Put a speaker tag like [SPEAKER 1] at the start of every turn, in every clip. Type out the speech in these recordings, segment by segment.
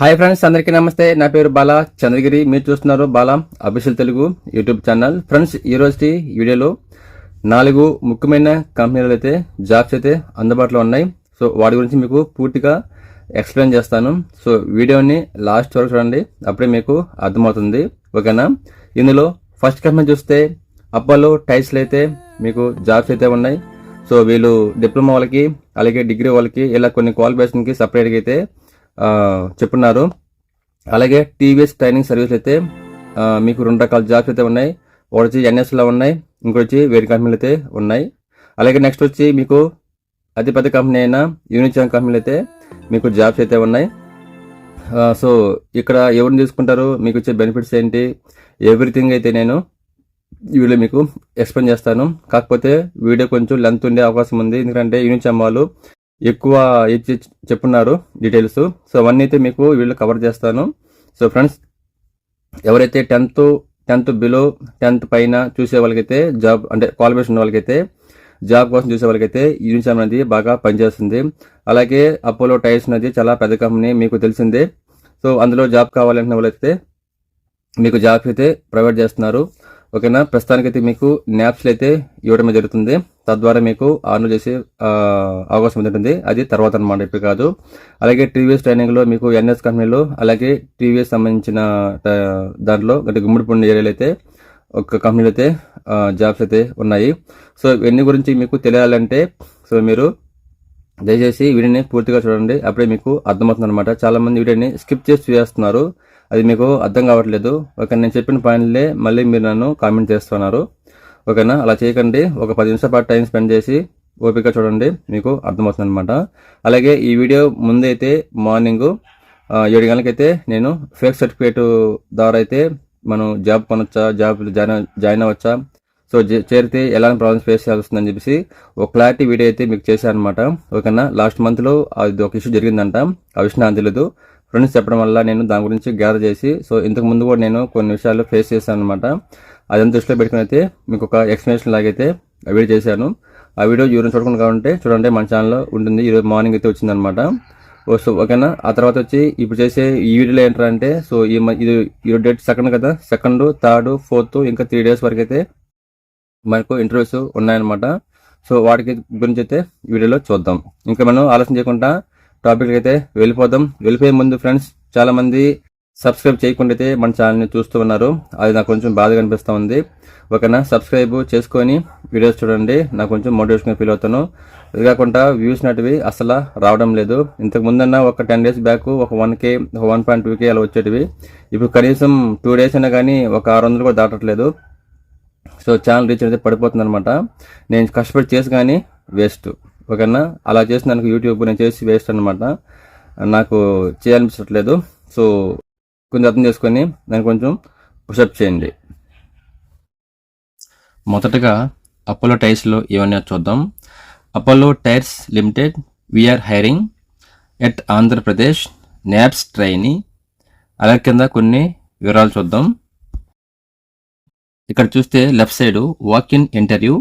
[SPEAKER 1] Hi friends అందరికీ నమస్తే. నా పేరు బాలా. చంద్రగిరి మీరు చూస్తున్నారు Bala official Telugu YouTube channel. Friends ఈరోజు వీడియోలో నాలుగు ముఖ్యమైన కంపెనీలు అయితే జాబ్స్ అయితే అందుబాటులో ఉన్నాయి. సో వాటి గురించి మీకు పూర్తిగా ఎక్స్ప్లెయిన్ చేస్తాను. సో వీడియోని లాస్ట్ వరకు చూడండి. అప్పుడే మీకు అర్థమవుతుంది. ఓకేనా? ఇందులో ఫస్ట్ కంపెనీ చూస్తే అప్పాలో టైల్స్లు అయితే మీకు జాబ్స్ అయితే ఉన్నాయి. సో వీళ్ళు డిప్లొమా వాళ్ళకి అలాగే డిగ్రీ వాళ్ళకి ఇలా కొన్ని క్వాలిఫికేషన్కి సపరేట్గా అయితే చెప్పున్నారు. అలాగే టీవీఎస్ ట్రైనింగ్ సర్వీస్ అయితే మీకు రెండు రకాల జాబ్స్ అయితే ఉన్నాయి. ఒకటి వచ్చి ఎన్ఎస్లో ఉన్నాయి ఇంకోటి వచ్చి వేరే కంపెనీలు అయితే ఉన్నాయి. అలాగే నెక్స్ట్ వచ్చి మీకు అతిపెద్ద కంపెనీ అయిన యూనిచాన్ కంపెనీలు అయితే మీకు జాబ్స్ అయితే ఉన్నాయి. సో ఇక్కడ ఎవరిని తీసుకుంటారు మీకు వచ్చే బెనిఫిట్స్ ఏంటి ఎవ్రీథింగ్ అయితే నేను వీడియో మీకు ఎక్స్ప్లెయిన్ చేస్తాను. కాకపోతే వీడియో కొంచెం లెంత్ ఉండే అవకాశం ఉంది. ఎందుకంటే యూనిచాన్ వాళ్ళు ఎక్కువ ఇచ్చి చెప్పున్నారు డీటెయిల్స్ సో అవన్నీ అయితే మీకు వీళ్ళు కవర్ చేస్తాను. సో ఫ్రెండ్స్ ఎవరైతే టెన్త్ టెన్త్ బిలో టెన్త్ పైన చూసే వాళ్ళకైతే జాబ్ అంటే క్వాలిఫికేషన్ ఉన్న వాళ్ళకైతే జాబ్ కోసం చూసే వాళ్ళకైతే యూనిఫామ్ అనేది బాగా పనిచేస్తుంది. అలాగే అపోలో టైర్స్ అనేది చాలా పెద్ద కంపెనీ మీకు తెలిసిందే. సో అందులో జాబ్ కావాలంటున్న వాళ్ళైతే మీకు జాబ్ అయితే ప్రొవైడ్ చేస్తున్నారు. ఓకేనా? ప్రస్తుతానికైతే మీకు న్యాప్స్లు అయితే ఇవ్వడం జరుగుతుంది. తద్వారా మీకు ఆర్న్ చేసే అవకాశం ఉంటుంది. అది తర్వాత అనమాట ఇప్పుడు కాదు. అలాగే టీవీఎస్ ట్రైనింగ్లో మీకు ఎన్ఎస్ కంపెనీలో అలాగే టీవీఎస్ సంబంధించిన దాంట్లో అంటే గుమ్మడిపండు ఏరియాలో అయితే ఒక కంపెనీలో అయితే జాబ్స్ అయితే ఉన్నాయి. సో ఇవన్నీ గురించి మీకు తెలియాలంటే సో మీరు దయచేసి వీడియోని పూర్తిగా చూడండి. అప్పుడే మీకు అర్థమవుతుంది అనమాట చాలా మంది వీడియోని స్కిప్ చేసి చూసేస్తున్నారు. అది మీకు అర్థం కావట్లేదు. ఓకే నేను చెప్పిన పాయింట్లే మళ్ళీ మీరు నన్ను కామెంట్ చేస్తున్నారు. ఓకేనా? అలా చేయకండి. ఒక పది నిమిషాల పాటు టైం స్పెండ్ చేసి ఓపిక చూడండి. మీకు అర్థమవుతుంది అనమాట అలాగే ఈ వీడియో ముందైతే మార్నింగ్ ఏడు గంటలకైతే నేను ఫేక్ సర్టిఫికేట్ ద్వారా అయితే మనం జాబ్ కొనొచ్చా? జాబ్ జాయిన్ జాయిన్ అవ్వచ్చా? సో చేరితే ఎలాంటి ప్రాబ్లమ్స్ ఫేస్ చేయాల్సి వస్తుందని చెప్పేసి ఒక క్లారిటీ వీడియో అయితే మీకు చేశాను అనమాట ఓకేనా లాస్ట్ మంత్లో అది ఒక ఇష్యూ జరిగిందంట. ఆ విషయం నాకు తెలియదు ఫ్రెండ్స్ చెప్పడం వల్ల నేను దాని గురించి గ్యాదర్ చేసి సో ఇంతకు ముందు కూడా నేను కొన్ని విషయాలు ఫేస్ చేశాను అనమాట అదంతా దృష్టిలో పెట్టుకుని అయితే మీకు ఒక ఎక్స్ప్లెనేషన్ లాగైతే వీడియో చేశాను. ఆ వీడియో ఎవరైనా చూడకుండా కావాలంటే చూడండి మన ఛానల్లో ఉంటుంది. ఈరోజు మార్నింగ్ అయితే వచ్చిందనమాట అనమాట సో ఓకేనా? ఆ తర్వాత వచ్చి ఇప్పుడు చేసే ఈ వీడియోలో ఏంటంటే సో ఈ ఇది ఈరోజు డేట్ సెకండ్ కదా? సెకండ్ థర్డ్ ఫోర్త్ ఇంకా త్రీ డేస్ వరకు అయితే మనకు ఇంటర్వ్యూస్ ఉన్నాయన్నమాట. సో వాటికి గురించి అయితే ఈ వీడియోలో చూద్దాం. ఇంకా మనం ఆలోచన చేయకుండా టాపిక్ అయితే వెళ్ళిపోదాం. వెళ్ళిపోయే ముందు ఫ్రెండ్స్ చాలా మంది సబ్స్క్రైబ్ చేయకుండా అయితే మన ఛానల్ని చూస్తూ ఉన్నారు. అది నాకు కొంచెం బాధగా అనిపిస్తూ ఉంది. ఓకేనా? సబ్స్క్రైబ్ చేసుకొని వీడియోస్ చూడండి. నాకు కొంచెం మోటివేషన్గా ఫీల్ అవుతాను. ఇది కాకుండా వ్యూస్ నటివి అసలు రావడం లేదు. ఇంతకు ముందన్న ఒక టెన్ డేస్ బ్యాక్ ఒక వన్ కే ఒక వన్ పాయింట్ టూ కే అలా వచ్చేటివి. ఇప్పుడు కనీసం టూ డేస్ అయినా కానీ ఒక ఆరు వందలు కూడా దాటట్లేదు. సో ఛానల్ రీచ్ అయితే పడిపోతుంది అనమాట నేను కష్టపడి చేసి కానీ వేస్ట్ ఓకేనా? అలా చేసి నాకు యూట్యూబ్ నేను చేసి వేస్ట్ అనమాట నాకు చేయాలనిపించట్లేదు. సో కొంచెం అర్థం చేసుకొని నేను కొంచెం పుషప్ చేయండి. మొదటగా అపోలో టైర్స్లో ఏమన్నా చూద్దాం. Apollo Tyres Limited we are hiring at Andhra Pradesh NAPS trainee అలా కింద కొన్ని వివరాలు చూద్దాం. ఇక్కడ చూస్తే left side walk in interview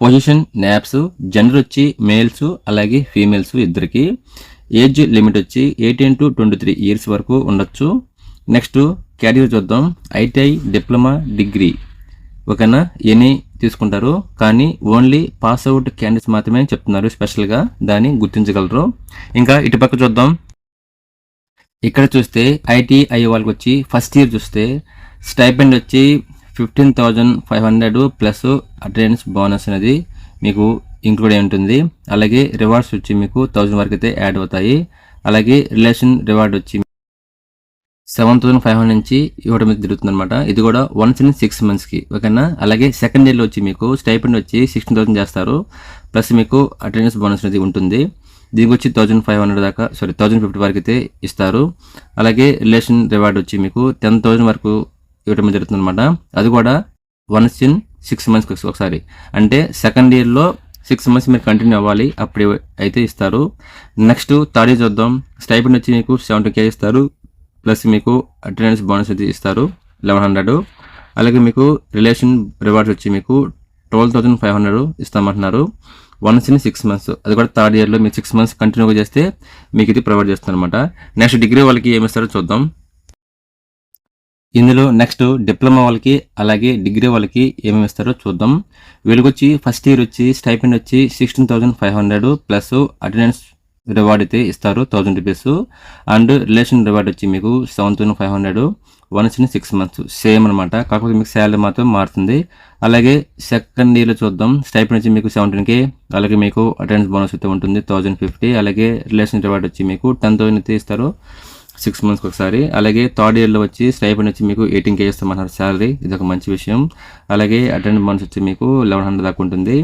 [SPEAKER 1] position NAPS gender వచ్చి మేల్స్ అలాగే ఫీమేల్స్ ఇద్దరికి. ఏజ్ లిమిట్ వచ్చి eighteen to twenty three years వరకు ఉండొచ్చు. నెక్స్ట్ క్యారియర్ చూద్దాం. ITI diploma degree. ఓకేనా? ఎనీ తీసుకుంటారు. కానీ ఓన్లీ పాస్ అవుట్ క్యాండిడేట్స్ మాత్రమే చెప్తున్నారు స్పెషల్గా. దాన్ని గుర్తించగలరు. ఇంకా ఇటుపక్క చూద్దాం. ఇక్కడ చూస్తే ఐటీఐ వాళ్ళకి వచ్చి ఫస్ట్ ఇయర్ చూస్తే స్టైపెండ్ వచ్చి fifteen thousand five hundred plus attendance bonus అనేది మీకు ఇంక్లూడ్ అయి ఉంటుంది. అలాగే రివార్డ్స్ వచ్చి మీకు థౌజండ్ వరకు అయితే యాడ్ అవుతాయి. అలాగే రిలేషన్ రివార్డ్ వచ్చి సెవెన్ థౌసండ్ ఫైవ్ హండ్రెడ్ నుంచి ఇవ్వడం జరుగుతుంది అనమాట ఇది కూడా వన్స్ ఇన్ సిక్స్ మంత్స్కి ఓకేనా? అలాగే సెకండ్ ఇయర్లో వచ్చి మీకు స్టైపెండ్ వచ్చి సిక్స్టీన్ థౌసండ్ చేస్తారు. ప్లస్ మీకు అటెండెన్స్ బోనస్ అనేది ఉంటుంది. దీనికి వచ్చి థౌజండ్ ఫైవ్ హండ్రెడ్ దాకా సారీ థౌజండ్ ఫిఫ్టీ వరకు అయితే ఇస్తారు. అలాగే రిలేషన్ రివార్డ్ వచ్చి మీకు టెన్ థౌసండ్ వరకు ఇవ్వడం జరుగుతుంది అనమాట అది కూడా వన్స్ ఇన్ సిక్స్ మంత్స్కి ఒకసారి. అంటే సెకండ్ ఇయర్లో సిక్స్ మంత్స్ మీరు కంటిన్యూ అవ్వాలి అప్పుడు అయితే ఇస్తారు. నెక్స్ట్ థర్డ్ ఇయర్ చూద్దాం. స్టైపెండ్ వచ్చి మీకు సెవెంటీ కే ఇస్తారు. ప్లస్ మీకు అటెండెన్స్ బోనస్ అయితే ఇస్తారు. లెవెన్ హండ్రెడ్ అలాగే మీకు రిలేషన్ రివార్డ్స్ వచ్చి మీకు ట్వెల్వ్ థౌసండ్ ఫైవ్ హండ్రెడ్ ఇస్తామంటున్నారు. వన్స్ ఇన్ సిక్స్ మంత్స్ అది కూడా థర్డ్ ఇయర్లో మీరు సిక్స్ మంత్స్ కంటిన్యూగా చేస్తే మీకు ఇది ప్రొవైడ్ చేస్తుంది అనమాట నెక్స్ట్ డిగ్రీ వాళ్ళకి ఏమి ఇస్తారో చూద్దాం. ఇందులో నెక్స్ట్ డిప్లొమా వాళ్ళకి అలాగే డిగ్రీ వాళ్ళకి ఏమేమి ఇస్తారో చూద్దాం. వీళ్ళకి వచ్చి ఫస్ట్ ఇయర్ వచ్చి స్టైపెండ్ వచ్చి sixteen thousand five hundred plus attendance reward అయితే ఇస్తారు thousand rupees and relation reward వచ్చి మీకు seven thousand five hundred once in six months same అనమాట కాకపోతే మీకు శాలరీ మాత్రం మారుతుంది. అలాగే సెకండ్ ఇయర్లో చూద్దాం. స్టైపెండ్ వచ్చి మీకు సెవెంటీన్ కే అలాగే మీకు అటెండెన్స్ బోనస్ అయితే ఉంటుంది థౌసండ్ ఫిఫ్టీ అలాగే రిలేషన్ రివార్డ్ వచ్చి మీకు టెన్ థౌసండ్ అయితే ఇస్తారు. సిక్స్ మంత్స్కి ఒకసారి. అలాగే థర్డ్ ఇయర్లో వచ్చి స్టైపెండ్ వచ్చి మీకు ఎయిటీన్ కే ఇస్తామన్నారు శాలరీ ఇది ఒక మంచి విషయం. అలాగే అటెండ్ మంత్స్ వచ్చి మీకు లెవెన్ హండ్రెడ్ దాకా ఉంటుంది.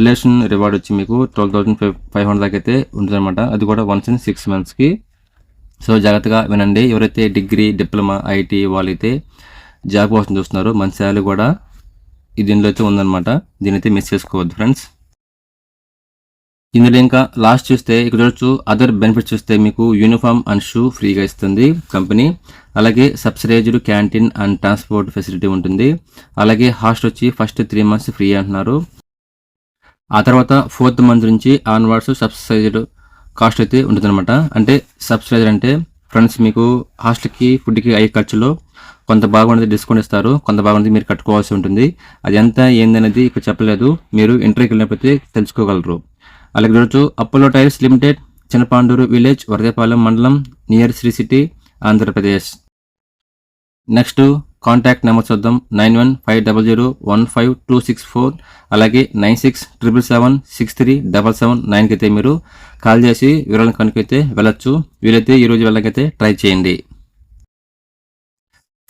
[SPEAKER 1] రిలేషన్ రివార్డ్ వచ్చి మీకు twelve thousand five five hundred దాకా అయితే ఉంటుందన్నమాట. అది కూడా వన్స్ ఇన్ సిక్స్ మంత్స్కి సో జాగ్రత్తగా వినండి. ఎవరైతే డిగ్రీ డిప్లొమా ఐటీ వాళ్ళైతే జాబ్ కోసం చూస్తున్నారో మంచి శాలరీ కూడా దీనిలో అయితే ఉందన్నమాట. దీని అయితే మిస్ చేసుకోవద్దు ఫ్రెండ్స్ ఇందులో ఇంకా లాస్ట్ చూస్తే ఇక్కడ చూడొచ్చు అదర్ బెనిఫిట్స్ చూస్తే మీకు యూనిఫామ్ అండ్ షూ ఫ్రీగా ఇస్తుంది కంపెనీ అలాగే subsidised canteen and transport facility ఉంటుంది. అలాగే హాస్ట్ వచ్చి ఫస్ట్ త్రీ మంత్స్ ఫ్రీ అంటున్నారు. ఆ తర్వాత ఫోర్త్ మంత్ నుంచి ఆన్వర్డ్స్ సబ్సిడైజ్డ్ కాస్ట్ అయితే ఉంటుందన్నమాట. అంటే సబ్సిడైజర్ అంటే ఫ్రెండ్స్ మీకు హాస్టల్కి ఫుడ్కి అయ్యే ఖర్చులో కొంత బాగుంటుంది డిస్కౌంట్ ఇస్తారు కొంత భాగం మీరు కట్టుకోవాల్సి ఉంటుంది. అది ఎంత ఏందనేది ఇక్కడ చెప్పలేదు. మీరు ఇంటర్వ్యూకి వెళ్ళినప్పుడు తెలుసుకోగలరు. అలాగే చూడొచ్చు Apollo Tyres Limited Chinnapanduru village Varadaiahpalem మండలం near Sri City Andhra Pradesh. Next contact number చూద్దాం. Nine one five double zero one five two six four అలాగే nine six triple seven six three double seven నైన్కి అయితే మీరు call చేసి వివరాలను కనుకైతే వెళ్ళొచ్చు. వీలైతే ఈ రోజు వెళ్ళకైతే ట్రై చేయండి.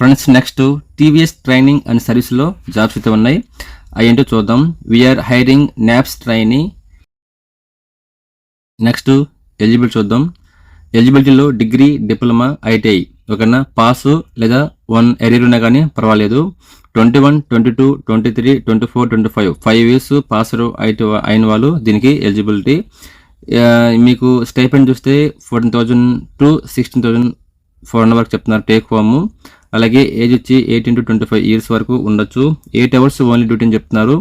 [SPEAKER 1] Friends next TVS training and సర్వీస్లో జాబ్స్ అయితే ఉన్నాయి. అవి ఏంటో చూద్దాం. We are hiring NAPS training next eligibility చూద్దాం. ఎలిజిబిలిటీలో డిగ్రీ డిప్లొమా ఐటీఐ. ఓకేనా? పాస్ లేదా వన్ ఎరియర్ ఉన్నా కానీ పర్వాలేదు. Twenty one twenty two twenty three twenty four twenty five. Five years pass IT అయిన వాళ్ళు దీనికి ఎలిజిబిలిటీ మీకు స్టైపెండ్ చూస్తే fourteen thousand to sixteen thousand four hundred వరకు చెప్తున్నారు టేక్ హోమ్ అలాగే ఏజ్ వచ్చి eighteen to twenty five years వరకు ఉండొచ్చు. ఎయిట్ అవర్స్ ఓన్లీ డ్యూటీ అని చెప్తున్నారు.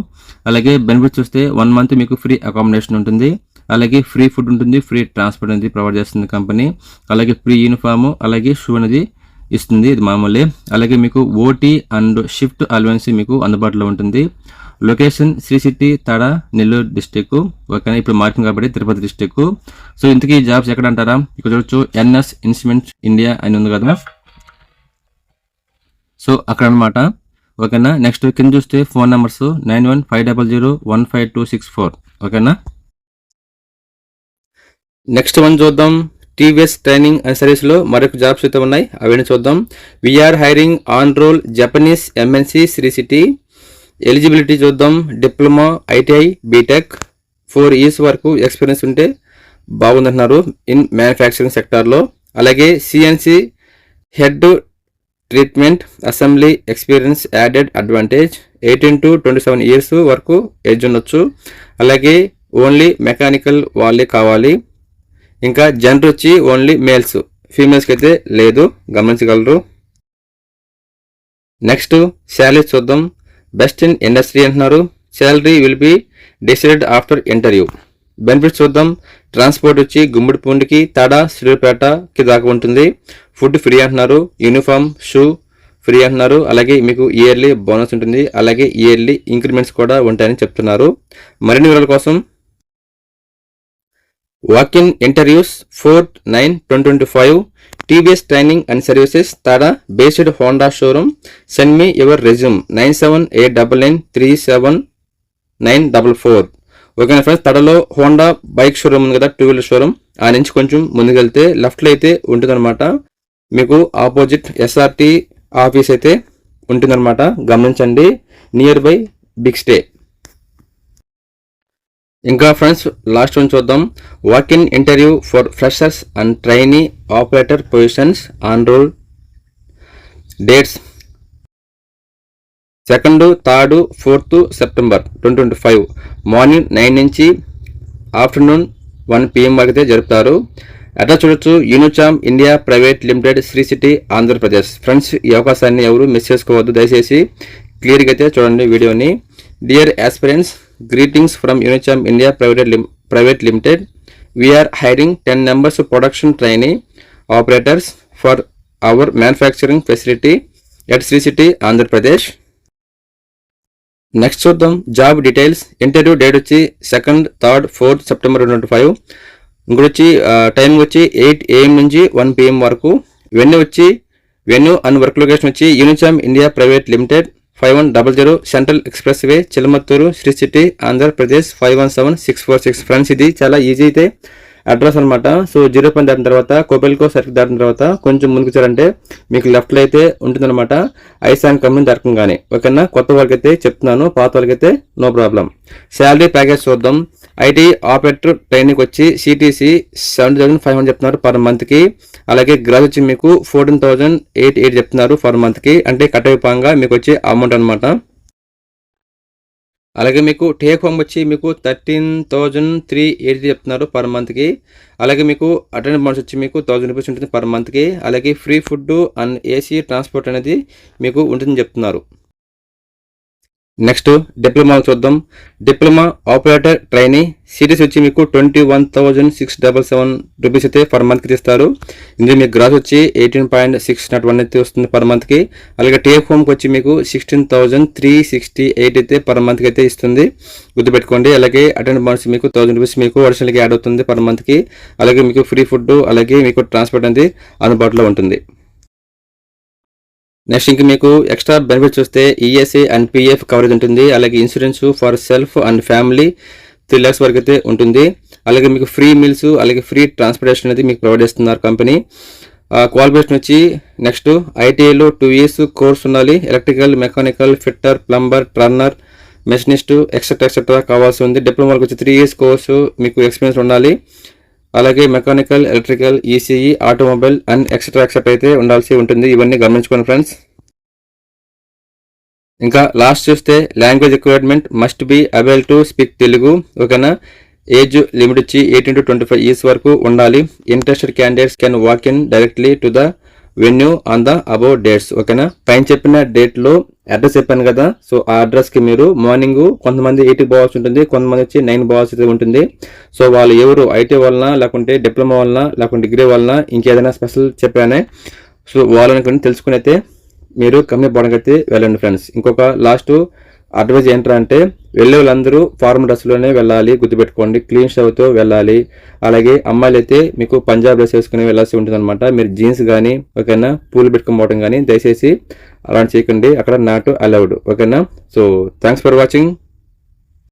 [SPEAKER 1] అలాగే బెనిఫిట్స్ చూస్తే వన్ మంత్ మీకు ఫ్రీ అకామిడేషన్ ఉంటుంది. అలాగే ఫ్రీ ఫుడ్ ఉంటుంది ఫ్రీ ట్రాన్స్పోర్ట్ అనేది ప్రొవైడ్ చేస్తుంది కంపెనీ. అలాగే ఫ్రీ యూనిఫామ్ అలాగే షూ అనేది ఇస్తుంది ఇది మామూలే. అలాగే మీకు ఓటీ అండ్ షిఫ్ట్ అలవెన్సీ మీకు అందుబాటులో ఉంటుంది. Location Sri city Tada Nellore district ఓకేనా? ఇప్పుడు మారుతుంది కాబట్టి తిరుపతి డిస్టిక్ సో ఇంతకీ జాబ్స్ ఎక్కడ అంటారా ఇక్కడ చూడొచ్చు ఎన్ఎస్ ఇన్స్ట్రుమెంట్స్ ఇండియా అని ఉంది కదా సో అక్కడ అనమాట ఓకేనా? నెక్స్ట్ కింద చూస్తే phone numbers nine one five double zero one five two six four. ఓకేనా? నెక్స్ట్ వన్ చూద్దాం. టీవీఎస్ ట్రైనింగ్ అండ్ సర్వీస్లో మరొక జాబ్స్ అయితే ఉన్నాయి. అవన్నీ చూద్దాం. We are hiring on roll Japanese MNC Sri City eligibility చూద్దాం. Diploma ITI B Tech four years వరకు ఎక్స్పీరియన్స్ ఉంటే బాగుందంటున్నారు ఇన్ మ్యానుఫ్యాక్చరింగ్ సెక్టార్లో అలాగే CNC heat treatment assembly experience added advantage eighteen to twenty seven years వరకు age ఉండొచ్చు. అలాగే only mechanical వాళ్ళే కావాలి. ఇంకా జెండర్ వచ్చి ఓన్లీ మేల్స్ ఫీమేల్స్కి అయితే లేదు గమనించగలరు. నెక్స్ట్ శాలరీ చూద్దాం. బెస్ట్ ఇన్ ఇండస్ట్రీ అంటున్నారు. Salary will be decided after interview benefits చూద్దాం. ట్రాన్స్పోర్ట్ వచ్చి గుమ్మడిపూండికి తడ శ్రీపేటకి దాకా ఉంటుంది. ఫుడ్ ఫ్రీ అంటున్నారు. యూనిఫామ్ షూ ఫ్రీ అంటున్నారు. అలాగే మీకు ఇయర్లీ బోనస్ ఉంటుంది. అలాగే ఇయర్లీ ఇంక్రిమెంట్స్ కూడా ఉంటాయని చెప్తున్నారు. మరిన్ని వివరాల కోసం walk in interviews four nine twenty twenty five TVS training and services Tada based Honda showroom send me your resume nine seven eight double nine three seven nine double four ఓకేనా friends తడలో Honda bike showroom ఉంది కదా two wheeler showroom ఆ నుంచి కొంచెం ముందుకెళ్తే లెఫ్ట్లో అయితే ఉంటుందన్నమాట. మీకు ఆపోజిట్ ఎస్ఆర్టీ ఆఫీస్ అయితే ఉంటుందన్నమాట. గమనించండి. నియర్ బై బిగ్ స్టే ఇంకా ఫ్రెండ్స్ లాస్ట్ వన్ చూద్దాం. Walk in interview for freshers and trainee operator positions on roll dates second third fourth September twenty twenty five morning nine నుంచి afternoon one PM వరకు అయితే జరుపుతారు. అట్లా చూడొచ్చు? Unicharm India Private Limited Sri City Andhra Pradesh friends ఈ అవకాశాన్ని ఎవరు miss చేసుకోవద్దు దయచేసి క్లియర్గా అయితే చూడండి వీడియోని. Dear aspirants greetings from Unicharm India Private Private Limited we are hiring ten numbers production training operators for our manufacturing facility at Sri City Andhra Pradesh next చూద్దాం జాబ్ డీటెయిల్స్ ఇంటర్వ్యూ డేట్ వచ్చి second third fourth September twenty five ఇంకోటి వచ్చి time వచ్చి eight AM నుంచి one PM వరకు. Venue వచ్చి venue and work location వచ్చి Unicharm India Private Limited five one double zero central expressway Chilamathur Sri City Andhra Pradesh five one seven six four six. Friends ఇది చాలా easy అయితే address అనమాట so zero point దాటిన తర్వాత కోపెల్కో circle దాటిన తర్వాత కొంచెం ముందుకు వచ్చారంటే మీకు లెఫ్ట్లో అయితే ఉంటుందన్నమాట. ఐసాన్ కంపెనీ దొరకంగానే ఓకేనా? కొత్త వాళ్ళకి అయితే చెప్తున్నాను పాత వాళ్ళకి అయితే నో ప్రాబ్లం శాలరీ ప్యాకేజ్ చూద్దాం ఐటీ ఆపరేటర్ ట్రైనింగ్ వచ్చి CTC seventy thousand five hundred చెప్తున్నారు పర్ మంత్కి అలాగే గ్రాస్ వచ్చి మీకు ఫోర్టీన్ థౌసండ్ ఎయిట్ ఎయిట్ చెప్తున్నారు పర్ మంత్కి అంటే కట్ అయిపోగా మీకు వచ్చే అమౌంట్ అనమాట అలాగే మీకు టేక్ హోమ్ వచ్చి మీకు థర్టీన్ థౌజండ్ త్రీ ఎయిటీ చెప్తున్నారు పర్ మంత్కి అలాగే మీకు అటెండ్ బోనస్ వచ్చి మీకు థౌజండ్ రూపీస్ ఉంటుంది పర్ మంత్కి అలాగే free food and AC transport అనేది మీకు ఉంటుందని చెప్తున్నారు. నెక్స్ట్ డిప్లొమా చూద్దాం. డిప్లొమా ఆపరేటర్ ట్రైనీ సిటీస్ వచ్చి మీకు twenty one thousand six double seven rupees అయితే పర్ మంత్కి ఇస్తారు. ఇందులో మీకు గ్రాస్ వచ్చి eighteen point six nought one అయితే వస్తుంది పర్ మంత్కి అలాగే టేక్ హోమ్కి వచ్చి మీకు sixteen thousand three sixty eight అయితే పర్ మంత్కి అయితే ఇస్తుంది. గుర్తుపెట్టుకోండి. అలాగే అటెండ్ బోనస్ మీకు థౌసండ్ రూపీస్ మీకు అడిషనల్గా యాడ్ అవుతుంది పర్ మంత్కి అలాగే మీకు ఫ్రీ ఫుడ్ అలాగే మీకు ట్రాన్స్పోర్ట్ అనేది అందుబాటులో ఉంటుంది. నెక్స్ట్ ఇంక మీకు ఎక్స్ట్రా బెనిఫిట్స్ వస్తే ఈఎస్ఐ అండ్ పిఎఫ్ కవరేజ్ ఉంటుంది. అలాగే insurance for self and family three lakhs వరకు అయితే ఉంటుంది. అలాగే మీకు ఫ్రీ మీల్స్ అలాగే ఫ్రీ ట్రాన్స్పోర్టేషన్ అనేది మీకు ప్రొవైడ్ చేస్తున్నారు కంపెనీ క్వాలిఫికేషన్ వచ్చి నెక్స్ట్ ఐటీఐలో టూ ఇయర్స్ కోర్స్ ఉండాలి. Electrical mechanical fitter plumber turner machinist etcetera etcetera కావాల్సి ఉంది. డిప్లొమాలకు వచ్చి త్రీ ఇయర్స్ కోర్సు మీకు ఎక్స్పీరియన్స్ ఉండాలి. అలాగే mechanical electrical ECE automobile and etcetera etcetera అయితే ఉండాల్సి ఉంటుంది. ఇవన్నీ గమనించుకోండి ఫ్రెండ్స్. ఇంకా లాస్ట్ చూస్తే language requirement must be avail to speak Telugu ఓకేనా? ఏజ్ లిమిట్ వచ్చి eighteen to twenty five years వరకు ఉండాలి. Interested candidates can walk in directly to the venue on the above dates ఓకేనా పైన చెప్పిన డేట్లో అడ్రస్ చెప్పాను కదా. సో ఆ అడ్రస్కి మీరు మార్నింగ్ కొంతమంది ఎయిట్కి పోవాల్సి ఉంటుంది కొంతమంది వచ్చి నైన్ పోవాల్సి అయితే ఉంటుంది. సో వాళ్ళు ఎవరు ఐటీ వలన లేకుంటే డిప్లొమా వలన లేకుంటే డిగ్రీ వలన ఇంకేదైనా స్పెషల్ చెప్పానే. సో వాళ్ళని తెలుసుకుని అయితే మీరు కంపెనీ పోవడానికి అయితే వెళ్ళండి ఫ్రెండ్స్ ఇంకొక లాస్ట్ అడ్వైజ్ ఏంటంటే వెళ్ళే వాళ్ళందరూ ఫార్మల్ డ్రెస్లోనే వెళ్ళాలి గుర్తుపెట్టుకోండి క్లీన్ షర్ట్తో వెళ్ళాలి. అలాగే అమ్మాయిలు అయితే మీకు పంజాబ్ డ్రెస్ వేసుకుని వెళ్ళాల్సి ఉంటుంది అనమాట మీరు జీన్స్ కానీ ఓకేనా పూలు పెట్టుకుని పోవడం కానీ దయచేసి అలాంటి చేయకండి. అక్కడ నాట్ అలౌడ్ ఓకేనా? So thanks for watching